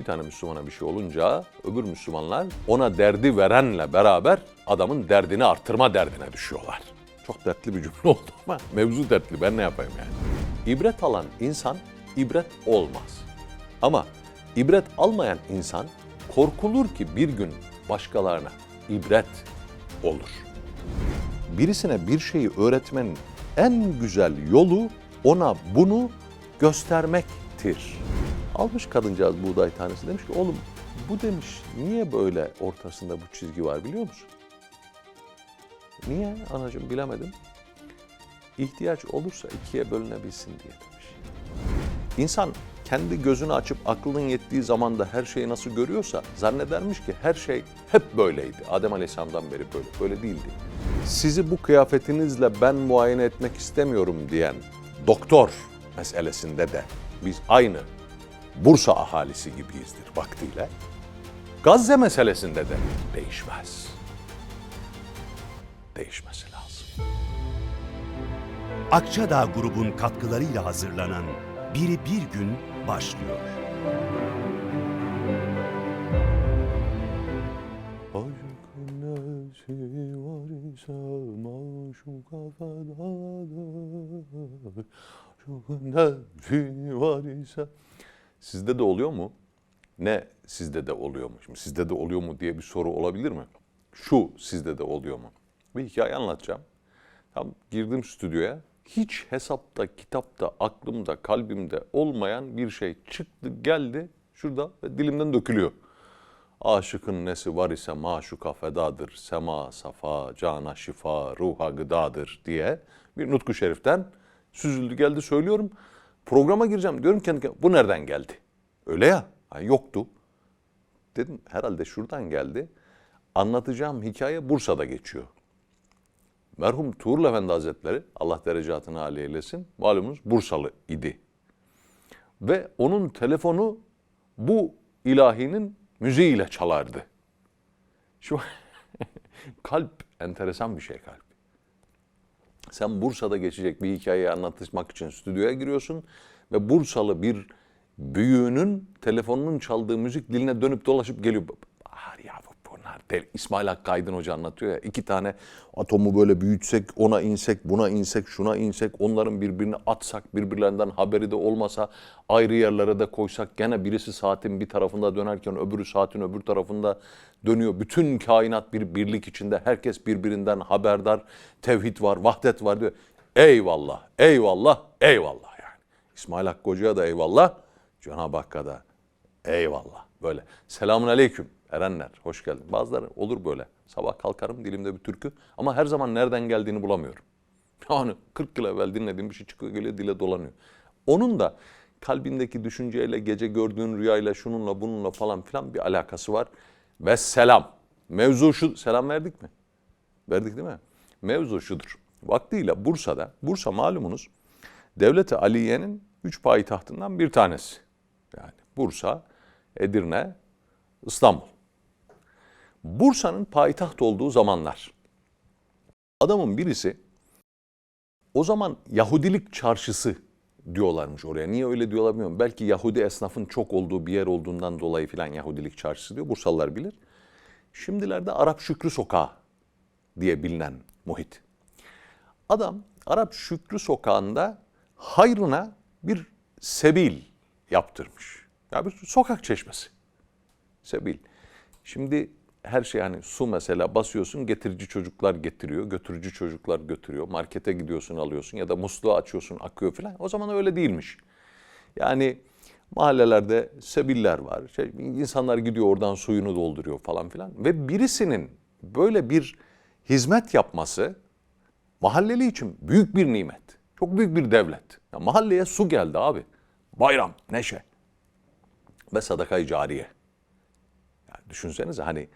Bir tane Müslümana bir şey olunca öbür Müslümanlar ona derdi verenle beraber adamın derdini arttırma derdine düşüyorlar. Çok dertli bir cümle oldu ama mevzu dertli ben ne yapayım yani. İbret alan insan ibret olmaz. Ama ibret almayan insan korkulur ki bir gün başkalarına ibret olur. Birisine bir şeyi öğretmenin en güzel yolu ona bunu göstermektir. Almış kadıncağız buğday tanesi demiş ki oğlum bu demiş niye böyle ortasında bu çizgi var biliyor musun? Niye anacığım bilemedim. İhtiyaç olursa ikiye bölünebilsin diye demiş. İnsan kendi gözünü açıp aklının yettiği zamanda her şeyi nasıl görüyorsa zannedermiş ki her şey hep böyleydi. Adem Aleyhisselam'dan beri böyle, böyle değildi. Sizi bu kıyafetinizle ben muayene etmek istemiyorum diyen doktor meselesinde de biz aynı Bursa ahalisi gibiyizdir vaktiyle. Gazze meselesinde de değişmez. Değişmesi lazım. Akçadağ grubun katkılarıyla hazırlanan Biri Bir Gün başlıyor. Aşkın nesi var ise Sizde de oluyor mu? Ne sizde de oluyor mu? Şimdi sizde de oluyor mu diye bir soru olabilir mi? Şu sizde de oluyor mu? Bir hikaye anlatacağım. Tam girdim stüdyoya. Hiç hesapta, kitapta, aklımda, kalbimde olmayan bir şey çıktı, geldi şurada ve dilimden dökülüyor. Aşıkın nesi var ise maşuka fedadır, sema safa, cana şifa, ruha gıdadır diye bir nutku şeriften süzüldü geldi söylüyorum. Programa gireceğim diyorum kendi kendime, bu nereden geldi? Öyle ya, hani yoktu. Dedim herhalde şuradan geldi. Anlatacağım hikaye Bursa'da geçiyor. Merhum Tuğrul Efendi Hazretleri, Allah derecatını âli eylesin, malumunuz Bursalı idi. Ve onun telefonu bu ilahinin müziğiyle çalardı. Şu kalp enteresan bir şey kalp. Sen Bursa'da geçecek bir hikayeyi anlatmak için stüdyoya giriyorsun ve Bursalı bir büyüğünün telefonunun çaldığı müzik diline dönüp dolaşıp geliyor. Bahar ya. İsmail Hakkı Aydın Hoca anlatıyor ya iki tane atomu böyle büyütsek ona insek buna insek şuna insek onların birbirini atsak birbirlerinden haberi de olmasa ayrı yerlere de koysak gene birisi saatin bir tarafında dönerken öbürü saatin öbür tarafında dönüyor. Bütün kainat bir birlik içinde herkes birbirinden haberdar tevhid var vahdet var diyor. Eyvallah eyvallah eyvallah yani. İsmail Hakkı Hoca'ya da eyvallah Cenab-ı Hakk'a da eyvallah böyle. Selamun aleyküm erenler hoş geldin. Bazıları olur böyle. Sabah kalkarım dilimde bir türkü ama her zaman nereden geldiğini bulamıyorum. Yani 40 yıl evvel dinlediğim bir şey çıkıyor geliyor dile dolanıyor. Onun da kalbindeki düşünceyle, gece gördüğün rüyayla, şununla bununla falan filan bir alakası var. Ve selam. Mevzu şu, selam verdik mi? Verdik değil mi? Mevzu şudur. Vaktiyle Bursa'da, Bursa malumunuz Devleti Aliye'nin üç payitahtından bir tanesi. Yani Bursa, Edirne, İstanbul. Bursa'nın payitaht olduğu zamanlar adamın birisi o zaman Yahudilik çarşısı diyorlarmış oraya. Niye öyle diyorlar bilmiyorum. Belki Yahudi esnafın çok olduğu bir yer olduğundan dolayı filan Yahudilik çarşısı diyor. Bursalılar bilir. Şimdilerde Arap Şükrü Sokağı diye bilinen muhit. Adam Arap Şükrü Sokağı'nda hayrına bir sebil yaptırmış. Ya bir sokak çeşmesi. Sebil. Şimdi her şey hani su mesela basıyorsun getirici çocuklar getiriyor, götürücü çocuklar götürüyor. Markete gidiyorsun alıyorsun ya da musluğu açıyorsun akıyor falan. O zaman öyle değilmiş. Yani mahallelerde sebiller var. Şey, insanlar gidiyor oradan suyunu dolduruyor falan filan. Ve birisinin böyle bir hizmet yapması mahalleli için büyük bir nimet. Çok büyük bir devlet. Ya mahalleye su geldi abi. Bayram, neşe. Ve sadakayı cariye. Yani düşünsenize hani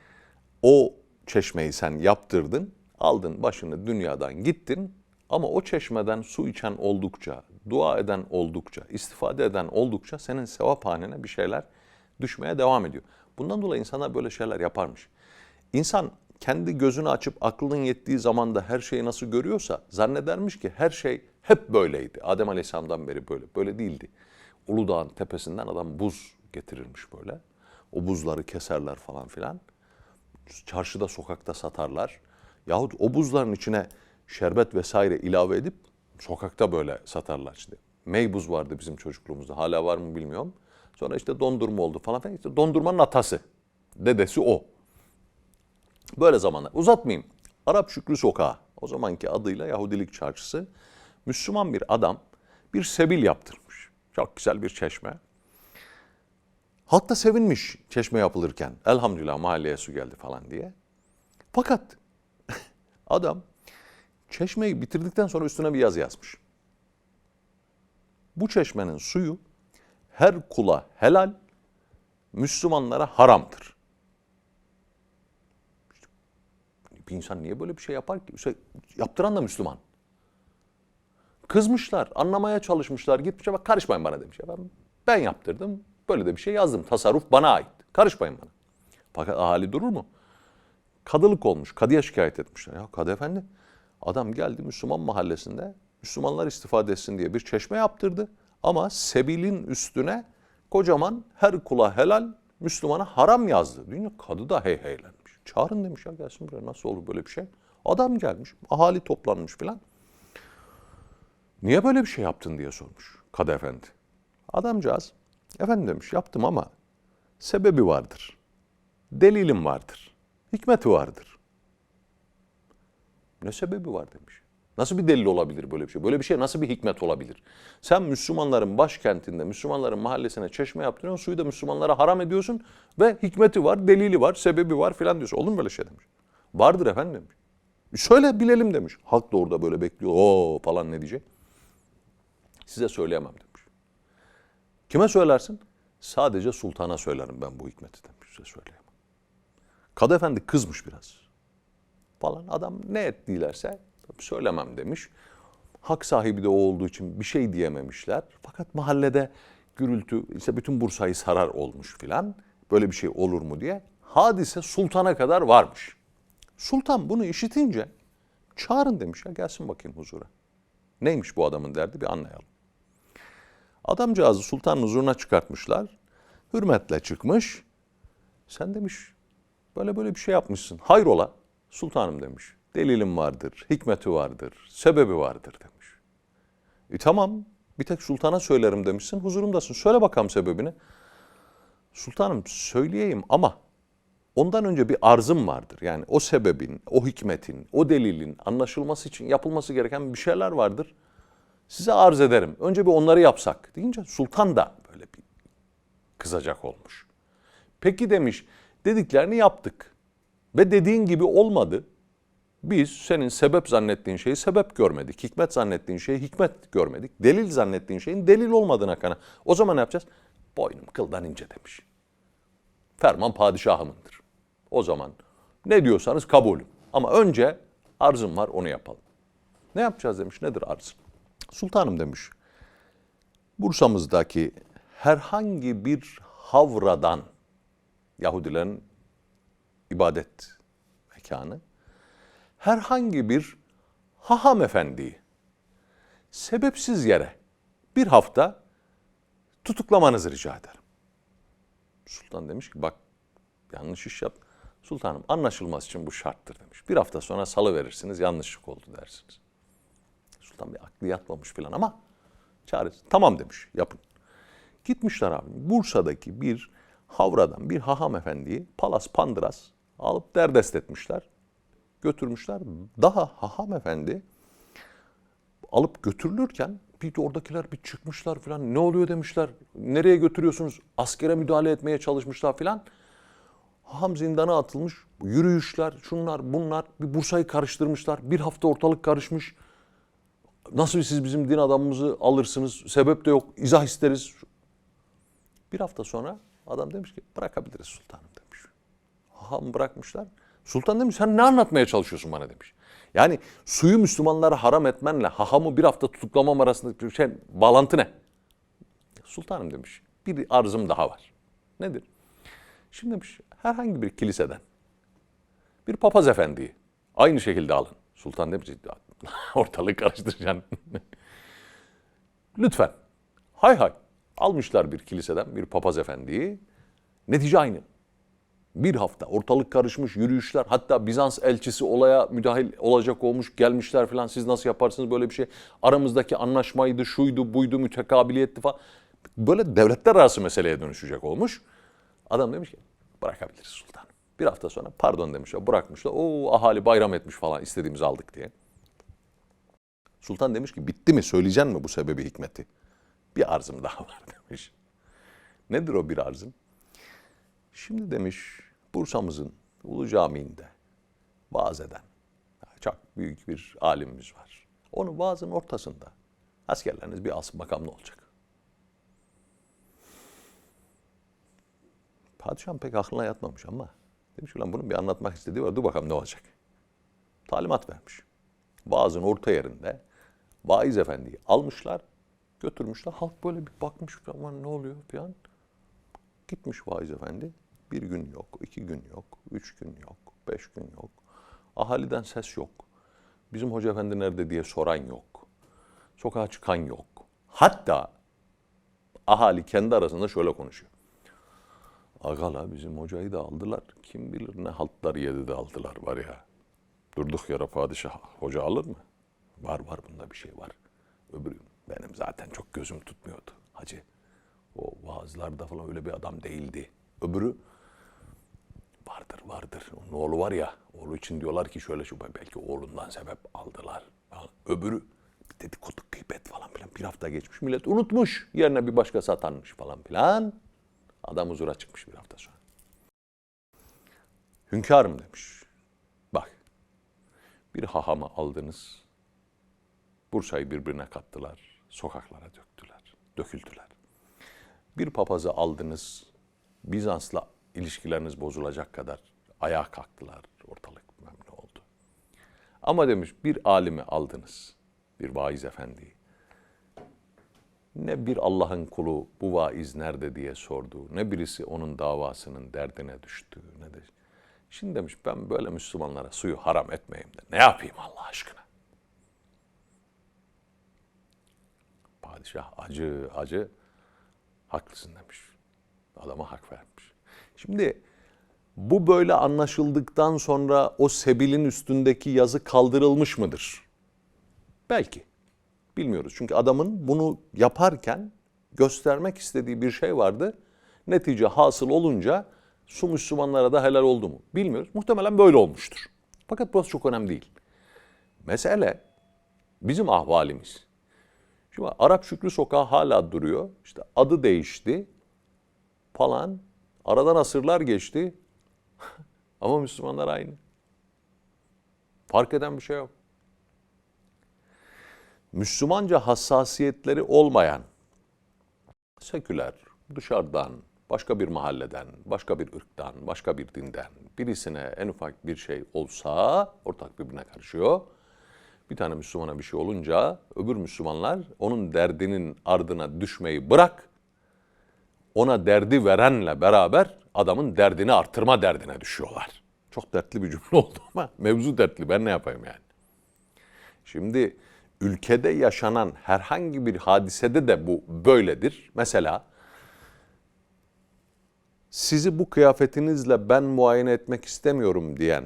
o çeşmeyi sen yaptırdın, aldın başını dünyadan gittin ama o çeşmeden su içen oldukça, dua eden oldukça, istifade eden oldukça senin sevap hanene bir şeyler düşmeye devam ediyor. Bundan dolayı insanlar böyle şeyler yaparmış. İnsan kendi gözünü açıp aklının yettiği zamanda her şeyi nasıl görüyorsa zannedermiş ki her şey hep böyleydi. Adem Aleyhisselam'dan beri böyle. Böyle değildi. Uludağ'ın tepesinden adam buz getirirmiş böyle. O buzları keserler falan filan. Çarşıda sokakta satarlar. Yahut o buzların içine şerbet vesaire ilave edip sokakta böyle satarlar işte. Meybuz vardı bizim çocukluğumuzda. Hala var mı bilmiyorum. Sonra işte dondurma oldu falan filan. İşte dondurmanın atası. Dedesi o. Böyle zamanlar. Uzatmayayım. Arap Şükrü Sokağı. O zamanki adıyla Yahudilik Çarşısı. Müslüman bir adam bir sebil yaptırmış. Çok güzel bir çeşme. Halk da sevinmiş çeşme yapılırken. Elhamdülillah mahalleye su geldi falan diye. Fakat adam çeşmeyi bitirdikten sonra üstüne bir yazı yazmış. Bu çeşmenin suyu her kula helal, Müslümanlara haramdır. Bir insan niye böyle bir şey yapar ki? Yaptıran da Müslüman. Kızmışlar, anlamaya çalışmışlar. Gitmişler bak karışmayın bana demiş. Ben, ben yaptırdım, böyle de bir şey yazdım. Tasarruf bana ait. Karışmayın bana. Fakat ahali durur mu? Kadılık olmuş, kadıya şikayet etmişler. Ya kadı efendi, adam geldi Müslüman mahallesinde Müslümanlar istifade etsin diye bir çeşme yaptırdı. Ama sebilin üstüne kocaman her kula helal, Müslümana haram yazdı. Dünya kadı da hey heylenmiş. Çağırın demiş ya gelsin buraya nasıl olur böyle bir şey. Adam gelmiş, ahali toplanmış filan. Niye böyle bir şey yaptın diye sormuş kadı efendi. Adamcağız, efendim demiş yaptım ama sebebi vardır. Delilim vardır. Hikmeti vardır. Ne sebebi var demiş. Nasıl bir delil olabilir böyle bir şey? Böyle bir şey nasıl bir hikmet olabilir? Sen Müslümanların başkentinde, Müslümanların mahallesine çeşme yaptırıyorsun, suyu da Müslümanlara haram ediyorsun ve hikmeti var, delili var, sebebi var filan diyorsun. Olur mu böyle şey demiş. Vardır efendim demiş. Söyle bilelim demiş. Halk da orada böyle bekliyor. Oo falan ne diyecek? Size söyleyemem demiş. Kime söylersin? Sadece sultana söylerim ben bu hikmeti demiş. Size söyleyemem. Kadı efendi kızmış biraz. Falan adam ne ettilerse söylemem demiş. Hak sahibi de o olduğu için bir şey diyememişler. Fakat mahallede gürültü işte bütün Bursa'yı sarar olmuş filan. Böyle bir şey olur mu diye. Hadise sultana kadar varmış. Sultan bunu işitince çağırın demiş ya gelsin bakayım huzura. Neymiş bu adamın derdi bir anlayalım. Adamcağızı sultanın huzuruna çıkartmışlar. Hürmetle çıkmış. Sen demiş böyle böyle bir şey yapmışsın. Hayrola? Sultanım demiş. Delilim vardır, hikmeti vardır, sebebi vardır demiş. E tamam bir tek sultana söylerim demişsin huzurumdasın. Söyle bakalım sebebini. Sultanım söyleyeyim ama ondan önce bir arzım vardır. Yani o sebebin, o hikmetin, o delilin anlaşılması için yapılması gereken bir şeyler vardır. Size arz ederim. Önce bir onları yapsak deyince sultan da böyle bir kızacak olmuş. Peki demiş dediklerini yaptık ve dediğin gibi olmadı. Biz senin sebep zannettiğin şeyi sebep görmedik. Hikmet zannettiğin şeyi hikmet görmedik. Delil zannettiğin şeyin delil olmadığına kana. O zaman ne yapacağız? Boynum kıldan ince demiş. Ferman padişahımındır. O zaman ne diyorsanız kabulüm. Ama önce arzım var onu yapalım. Ne yapacağız demiş. Nedir arzın? Sultanım demiş. Bursa'mızdaki herhangi bir havradan Yahudilerin ibadet mekanı herhangi bir haham efendiyi sebepsiz yere bir hafta tutuklamanızı rica ederim. Sultan demiş ki bak yanlış iş yap. Sultanım anlaşılması için bu şarttır demiş. Bir hafta sonra salı verirsiniz yanlışlık oldu dersiniz. Sultan bir aklı yatmamış falan ama çaresi tamam demiş yapın. Gitmişler abi Bursa'daki bir havradan bir haham efendiyi palas pandras alıp derdest etmişler. Götürmüşler. Daha haham efendi alıp götürülürken bir de oradakiler bir çıkmışlar falan. Ne oluyor demişler. Nereye götürüyorsunuz? Askere müdahale etmeye çalışmışlar falan. Haham zindana atılmış. Yürüyüşler, şunlar, bunlar. Bir Bursa'yı karıştırmışlar. Bir hafta ortalık karışmış. Nasıl siz bizim din adamımızı alırsınız? Sebep de yok. İzah isteriz. Bir hafta sonra adam demiş ki bırakabiliriz sultanım demiş. Haham bırakmışlar. Sultan demiş sen ne anlatmaya çalışıyorsun bana demiş. Yani suyu Müslümanlara haram etmenle hahamı bir hafta tutuklamam arasında bir şey bağlantı ne? Sultanım demiş bir arzım daha var. Nedir? Şimdi demiş herhangi bir kiliseden bir papaz efendiyi aynı şekilde alın. Sultan demiş ortalığı karıştıracaksın. Lütfen. Hay hay. Almışlar bir kiliseden bir papaz efendiyi. Netice aynı. Bir hafta ortalık karışmış yürüyüşler hatta Bizans elçisi olaya müdahil olacak olmuş gelmişler falan siz nasıl yaparsınız böyle bir şey aramızdaki anlaşmaydı şuydu buydu mütekabiliyetti falan böyle devletler arası meseleye dönüşecek olmuş. Adam demiş ki bırakabiliriz sultanım. Bir hafta sonra pardon demişler bırakmışlar o ahali bayram etmiş falan istediğimizi aldık diye. Sultan demiş ki bitti mi söyleyeceksin mi bu sebebi hikmeti? Bir arzım daha var demiş. Nedir o bir arzım? Şimdi demiş Bursa'mızın Ulu Camii'nde vaaz eden çok büyük bir alimimiz var. Onu vaazın ortasında askerleriniz bir alsın bakalım ne olacak. Padişahın pek aklına yatmamış ama demiş ulan bunun bir anlatmak istediği var dur bakalım ne olacak. Talimat vermiş. Vaazın orta yerinde vaiz efendiyi almışlar götürmüşler. Halk böyle bir bakmış aman ne oluyor falan. Gitmiş vaiz efendi. Bir gün yok, iki gün yok, üç gün yok, beş gün yok. Ahaliden ses yok. Bizim hoca efendi nerede diye soran yok. Sokağa çıkan yok. Hatta ahali kendi arasında şöyle konuşuyor. Agala bizim hocayı da aldılar. Kim bilir ne haltlar yedi de aldılar var ya. Durduk yere padişah hoca alır mı? Var var bunda bir şey var. Öbürü benim zaten çok gözüm tutmuyordu hacı. O vaazlarda falan öyle bir adam değildi. Öbürü vardır vardır. Onun oğlu var ya oğlu için diyorlar ki şöyle şu belki oğlundan sebep aldılar. Öbürü dedikodu gıybet falan filan bir hafta geçmiş millet unutmuş. Yerine bir başkası atanmış falan filan. Adam huzura çıkmış bir hafta sonra. Hünkârım demiş. Bak bir hahamı aldınız. Bursa'yı birbirine kattılar. Sokaklara döktüler. Döküldüler. Bir papazı aldınız. Bizans'la ilişkileriniz bozulacak kadar ayağa kalktılar. Ortalık memnun oldu. Ama demiş bir alimi aldınız. Bir vaiz efendiyi. Ne bir Allah'ın kulu bu vaiz nerede diye sordu. Ne birisi onun davasının derdine düştü. Ne de. Şimdi demiş ben böyle Müslümanlara suyu haram etmeyeyim de ne yapayım Allah aşkına? Padişah acı acı haklısın demiş. Adama hak vermiş. Şimdi bu böyle anlaşıldıktan sonra o sebilin üstündeki yazı kaldırılmış mıdır? Belki. Bilmiyoruz. Çünkü adamın bunu yaparken göstermek istediği bir şey vardı. Netice hasıl olunca su Müslümanlara da helal oldu mu? Bilmiyoruz. Muhtemelen böyle olmuştur. Fakat burası çok önemli değil. Mesele bizim ahvalimiz. Şimdi Arap Şükrü Sokağı hala duruyor. İşte adı değişti falan. Aradan asırlar geçti. Ama Müslümanlar aynı. Fark eden bir şey yok. Müslümanca hassasiyetleri olmayan seküler, dışarıdan, başka bir mahalleden, başka bir ırktan, başka bir dinden birisine en ufak bir şey olsa ortak birbirine karışıyor. Bir tane Müslümana bir şey olunca öbür Müslümanlar onun derdinin ardına düşmeyi bırak, ona derdi verenle beraber adamın derdini artırma derdine düşüyorlar. Çok dertli bir cümle oldu ama mevzu dertli ben ne yapayım yani. Şimdi ülkede yaşanan herhangi bir hadisede de bu böyledir. Mesela sizi bu kıyafetinizle ben muayene etmek istemiyorum diyen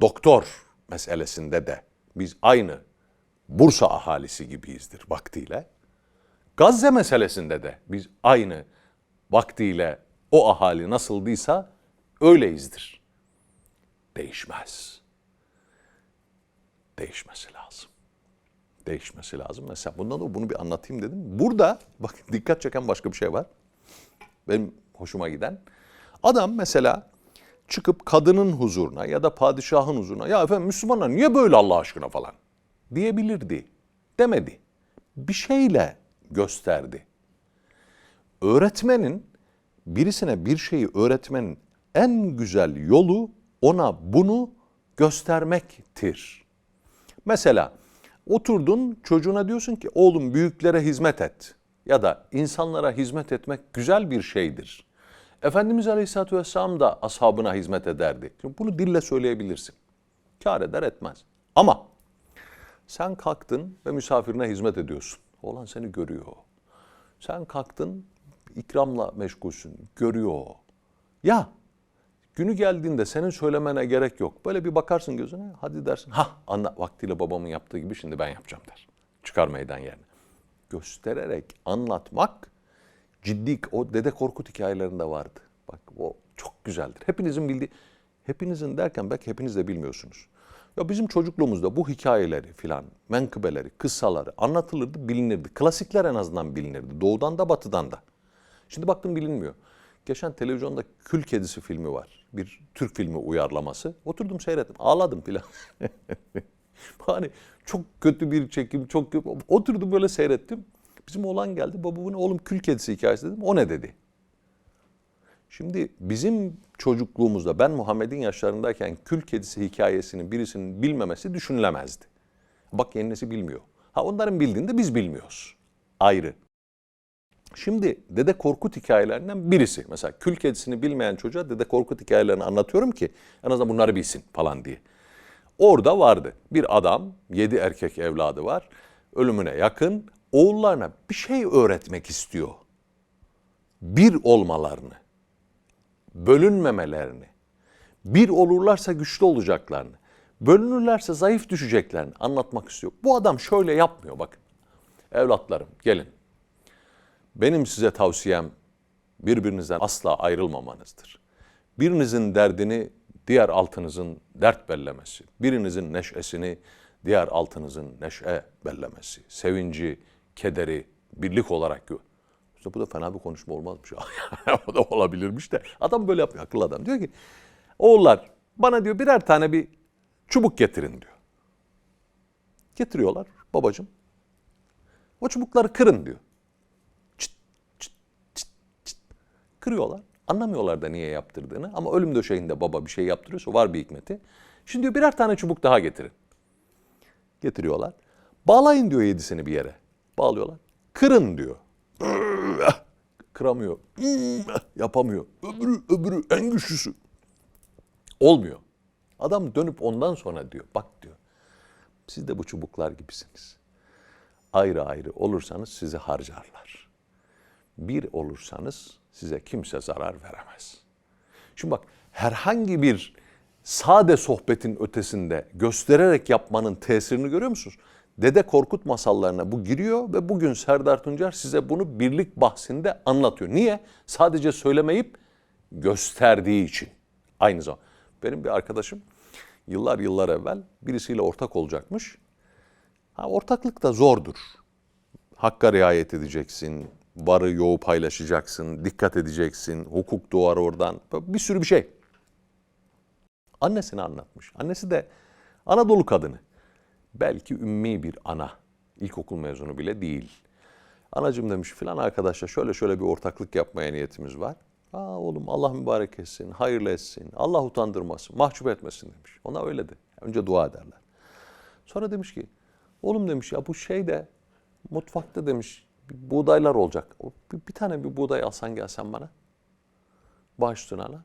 doktor meselesinde de biz aynı Bursa ahalisi gibiyizdir vaktiyle. Gazze meselesinde de biz aynı vaktiyle o ahali nasıldıysa öyleyizdir. Değişmez. Değişmesi lazım. Değişmesi lazım. Mesela bundan da bunu bir anlatayım dedim. Burada bak dikkat çeken başka bir şey var. Benim hoşuma giden. Adam mesela çıkıp kadının huzuruna ya da padişahın huzuruna ya efendim Müslümanlar niye böyle Allah aşkına falan diyebilirdi. Demedi. Bir şeyle gösterdi. Öğretmenin birisine bir şeyi öğretmenin en güzel yolu ona bunu göstermektir. Mesela oturdun çocuğuna diyorsun ki oğlum büyüklere hizmet et ya da insanlara hizmet etmek güzel bir şeydir. Efendimiz Aleyhisselatü Vesselam da ashabına hizmet ederdi. Şimdi bunu dille söyleyebilirsin. Kâr eder etmez. Ama sen kalktın ve misafirine hizmet ediyorsun. Oğlan seni görüyor. Sen kalktın ikramla meşgulsün. Görüyor. Ya günü geldiğinde senin söylemene gerek yok. Böyle bir bakarsın gözüne hadi dersin. Ha anla vaktiyle babamın yaptığı gibi şimdi ben yapacağım der. Çıkar meydan yerine. Göstererek anlatmak ciddi o Dede Korkut hikayelerinde vardı. Bak o çok güzeldir. Hepinizin bildiği, hepinizin derken belki hepiniz de bilmiyorsunuz. Ya bizim çocukluğumuzda bu hikayeleri filan, menkıbeleri, kıssaları anlatılırdı, bilinirdi. Klasikler en azından bilinirdi. Doğudan da batıdan da. Şimdi baktım bilinmiyor. Geçen televizyonda Kül Kedisi filmi var. Bir Türk filmi uyarlaması. Oturdum seyrettim. Ağladım filan. hani çok kötü bir çekim, çok kötü. Oturdum böyle seyrettim. Bizim oğlan geldi. Baba bu ne oğlum Kül Kedisi hikayesi dedim. O ne dedi? Şimdi bizim çocukluğumuzda ben Muhammed'in yaşlarındayken kül kedisi hikayesinin birisinin bilmemesi düşünülemezdi. Bak yeni bilmiyor. Ha onların bildiğini de biz bilmiyoruz. Ayrı. Şimdi Dede Korkut hikayelerinden birisi. Mesela kül kedisini bilmeyen çocuğa Dede Korkut hikayelerini anlatıyorum ki en azından bunları bilsin falan diye. Orada vardı. Bir adam, yedi erkek evladı var. Ölümüne yakın. Oğullarına bir şey öğretmek istiyor. Bir olmalarını bölünmemelerini, bir olurlarsa güçlü olacaklarını, bölünürlerse zayıf düşeceklerini anlatmak istiyor. Bu adam şöyle yapmıyor bakın. Evlatlarım gelin. Benim size tavsiyem birbirinizden asla ayrılmamanızdır. Birinizin derdini diğer altınızın dert bellemesi, birinizin neşesini diğer altınızın neşe bellemesi, sevinci, kederi birlik olarak gör. İşte bu da fena bir konuşma olmazmış. o da olabilirmiş de. Adam böyle yapıyor akıllı adam. Diyor ki oğullar bana diyor birer tane bir çubuk getirin diyor. Getiriyorlar babacığım. O çubukları kırın diyor. Çıt, çıt, çıt, çıt. Kırıyorlar. Anlamıyorlar da niye yaptırdığını. Ama ölüm döşeğinde baba bir şey yaptırıyorsa var bir hikmeti. Şimdi diyor birer tane çubuk daha getirin. Getiriyorlar. Bağlayın diyor yedisini bir yere. Bağlıyorlar. Kırın diyor. Kıramıyor. Yapamıyor. Öbürü, öbürü en güçlüsü. Olmuyor. Adam dönüp ondan sonra diyor. Bak diyor. Siz de bu çubuklar gibisiniz. Ayrı ayrı olursanız sizi harcarlar. Bir olursanız size kimse zarar veremez. Şimdi bak herhangi bir sade sohbetin ötesinde göstererek yapmanın tesirini görüyor musunuz? Dede Korkut masallarına bu giriyor ve bugün Serdar Tuncer size bunu birlik bahsinde anlatıyor. Niye? Sadece söylemeyip gösterdiği için. Aynı zamanda. Benim bir arkadaşım yıllar yıllar evvel birisiyle ortak olacakmış. Ha, ortaklık da zordur. Hakka riayet edeceksin, varı yoğu paylaşacaksın, dikkat edeceksin, hukuk doğar oradan, bir sürü bir şey. Annesine anlatmış. Annesi de Anadolu kadını. Belki ümmi bir ana. İlkokul mezunu bile değil. Anacım demiş filan arkadaşlar şöyle şöyle bir ortaklık yapmaya niyetimiz var. Aa oğlum Allah mübarek etsin, hayırlı etsin, Allah utandırmasın, mahcup etmesin demiş. Ona öyle de. Önce dua ederler. Sonra demiş ki, oğlum demiş ya bu şey de mutfakta demiş buğdaylar olacak. Bir, bir tane bir buğday alsan gelsen bana. Baş üstüne ala.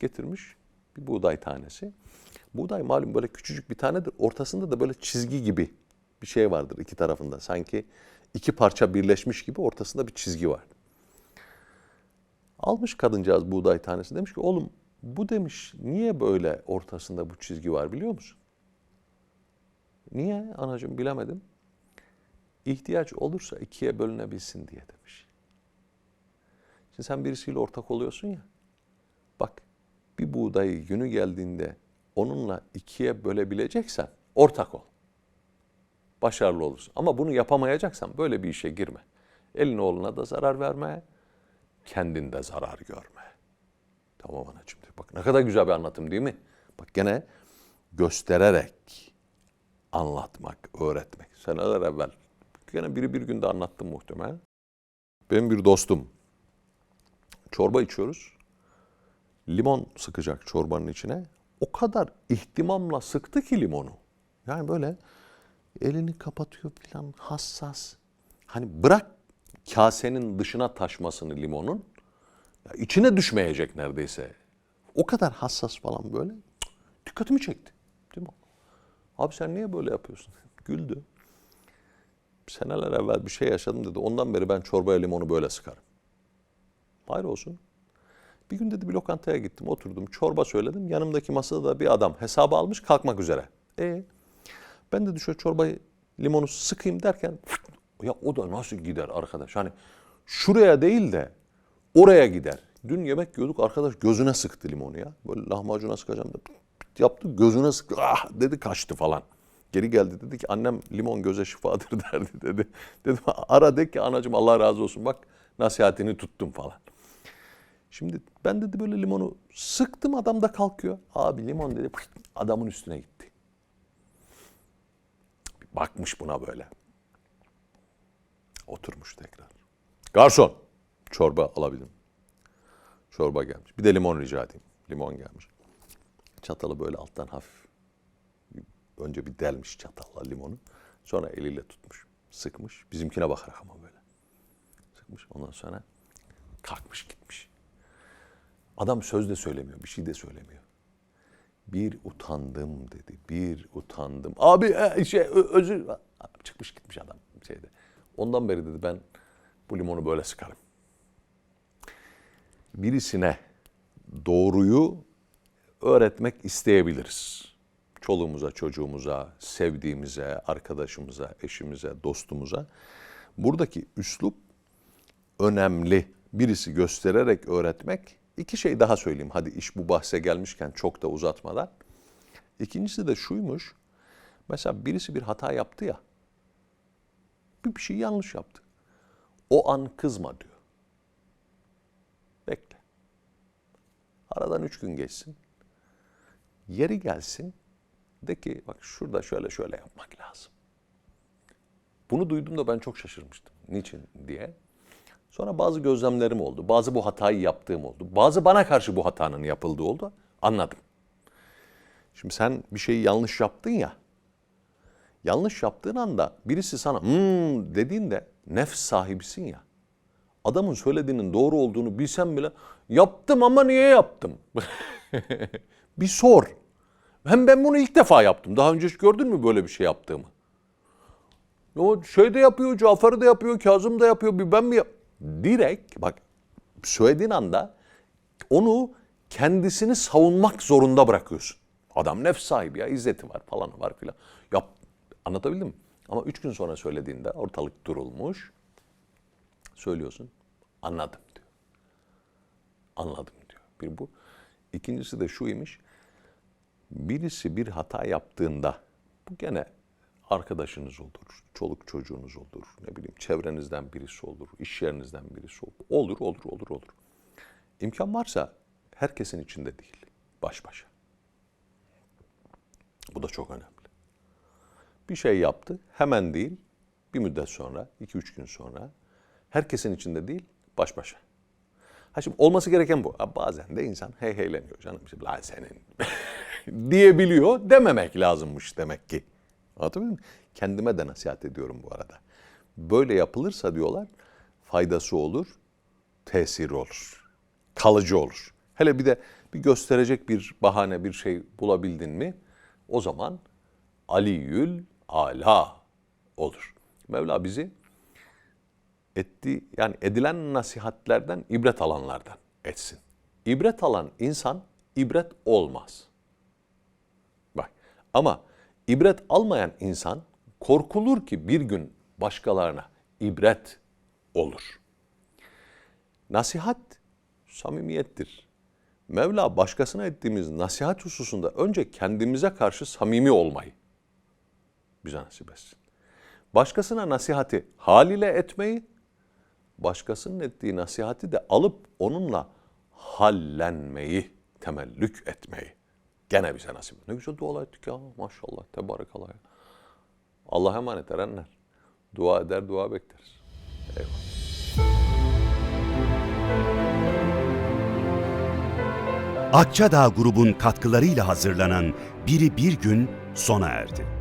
Getirmiş bir buğday tanesi. Buğday malum böyle küçücük bir tanedir. Ortasında da böyle çizgi gibi bir şey vardır iki tarafında. Sanki iki parça birleşmiş gibi ortasında bir çizgi var. Almış kadıncağız buğday tanesi. Demiş ki oğlum bu demiş niye böyle ortasında bu çizgi var biliyor musun? Niye anacığım bilemedim. İhtiyaç olursa ikiye bölünebilsin diye demiş. Şimdi sen birisiyle ortak oluyorsun ya. Bak bir buğdayı günü geldiğinde onunla ikiye bölebileceksen ortak ol. Başarılı olursun. Ama bunu yapamayacaksan böyle bir işe girme. Elin oğluna da zarar verme, kendin de zarar görme. Tamam anacığım diyor. Bak ne kadar güzel bir anlatım değil mi? Bak gene göstererek anlatmak, öğretmek. Seneler evvel gene biri bir günde anlattım muhtemelen. Benim bir dostum çorba içiyoruz limon sıkacak çorbanın içine. O kadar ihtimamla sıktı ki limonu. Yani böyle elini kapatıyor falan hassas. Hani bırak kasenin dışına taşmasını limonun. Ya içine düşmeyecek neredeyse. O kadar hassas falan böyle. Cık, Dikkatimi çekti. Değil mi? Abi sen niye böyle yapıyorsun? Güldü. Seneler evvel bir şey yaşadım dedi. Ondan beri ben çorbaya limonu böyle sıkarım. Hayır olsun. Bir gün dedi bir lokantaya gittim, oturdum, çorba söyledim. Yanımdaki masada da bir adam hesabı almış kalkmak üzere. E ben de şöyle çorbayı limonu sıkayım derken ya o da nasıl gider arkadaş? Hani şuraya değil de oraya gider. Dün yemek yiyorduk arkadaş gözüne sıktı limonu ya. Böyle lahmacuna sıkacağım da yaptı gözüne sıktı. Ah dedi kaçtı falan. Geri geldi dedi ki annem limon göze şifadır derdi dedi. Dedim ara de ki anacığım Allah razı olsun bak nasihatini tuttum falan. Şimdi ben dedi böyle limonu sıktım adam da kalkıyor. Abi limon dedi adamın üstüne gitti. Bakmış buna böyle. Oturmuş tekrar. Garson çorba alabilirim. Çorba gelmiş. Bir de limon rica edeyim. Limon gelmiş. Çatalı böyle alttan hafif önce bir delmiş çatalla limonu. Sonra eliyle tutmuş. Sıkmış. Bizimkine bakarak ama böyle. Sıkmış. Ondan sonra kalkmış gitmiş. Adam söz de söylemiyor. Bir şey de söylemiyor. Bir utandım dedi. Bir utandım. Abi e, şey özür çıkmış gitmiş adam şeyde. Ondan beri dedi ben bu limonu böyle sıkarım. Birisine doğruyu öğretmek isteyebiliriz. Çoluğumuza, çocuğumuza, sevdiğimize, arkadaşımıza, eşimize, dostumuza. Buradaki üslup önemli. Birisi göstererek öğretmek. İki şey daha söyleyeyim. Hadi iş bu bahse gelmişken çok da uzatmadan. İkincisi de şuymuş. Mesela birisi bir hata yaptı ya. Bir, bir şey yanlış yaptı. O an kızma diyor. Bekle. Aradan üç gün geçsin. Yeri gelsin. De ki bak şurada şöyle şöyle yapmak lazım. Bunu duyduğumda ben çok şaşırmıştım. Niçin diye. Sonra bazı gözlemlerim oldu. Bazı bu hatayı yaptığım oldu. Bazı bana karşı bu hatanın yapıldığı oldu. Anladım. Şimdi sen bir şeyi yanlış yaptın ya. Yanlış yaptığın anda birisi sana hmm dediğinde nefs sahibisin ya. Adamın söylediğinin doğru olduğunu bilsen bile yaptım ama niye yaptım? bir sor. Hem ben bunu ilk defa yaptım. Daha önce hiç gördün mü böyle bir şey yaptığımı? O şey de yapıyor, Cafer de yapıyor, Kazım da yapıyor, bir ben mi yap? Direkt bak söylediğin anda onu kendisini savunmak zorunda bırakıyorsun. Adam nefs sahibi ya, izzeti var falan var filan. Yap, anlatabildim mi? Ama üç gün sonra söylediğinde ortalık durulmuş. Söylüyorsun, anladım diyor. Anladım diyor. Bir bu. İkincisi de şuymuş. Birisi bir hata yaptığında bu gene arkadaşınız olur, çoluk çocuğunuz olur, ne bileyim çevrenizden birisi olur, iş yerinizden birisi olur. Olur, olur, olur, olur. İmkan varsa herkesin içinde değil, baş başa. Bu da çok önemli. Bir şey yaptı, hemen değil, bir müddet sonra, iki üç gün sonra, herkesin içinde değil, baş başa. Ha şimdi olması gereken bu. Ha, bazen de insan hey heyleniyor canım. İşte, Lan senin diyebiliyor. Dememek lazımmış demek ki. Anlatabiliyor muyum? Kendime de nasihat ediyorum bu arada. Böyle yapılırsa diyorlar faydası olur, tesiri olur, kalıcı olur. Hele bir de bir gösterecek bir bahane, bir şey bulabildin mi o zaman Aliyül Ala olur. Mevla bizi etti yani edilen nasihatlerden ibret alanlardan etsin. İbret alan insan ibret olmaz. Bak ama ibret almayan insan korkulur ki bir gün başkalarına ibret olur. Nasihat samimiyettir. Mevla başkasına ettiğimiz nasihat hususunda önce kendimize karşı samimi olmayı bize nasip etsin. Başkasına nasihati haliyle etmeyi, başkasının ettiği nasihati de alıp onunla hallenmeyi, temellük etmeyi. Gene bize nasip. Ne güzel dualar ettik ya maşallah tebarekallah. ya. Allah'a emanet erenler. Dua eder dua bekleriz. Eyvallah. Akçadağ grubun katkılarıyla hazırlanan Biri Bir Gün sona erdi.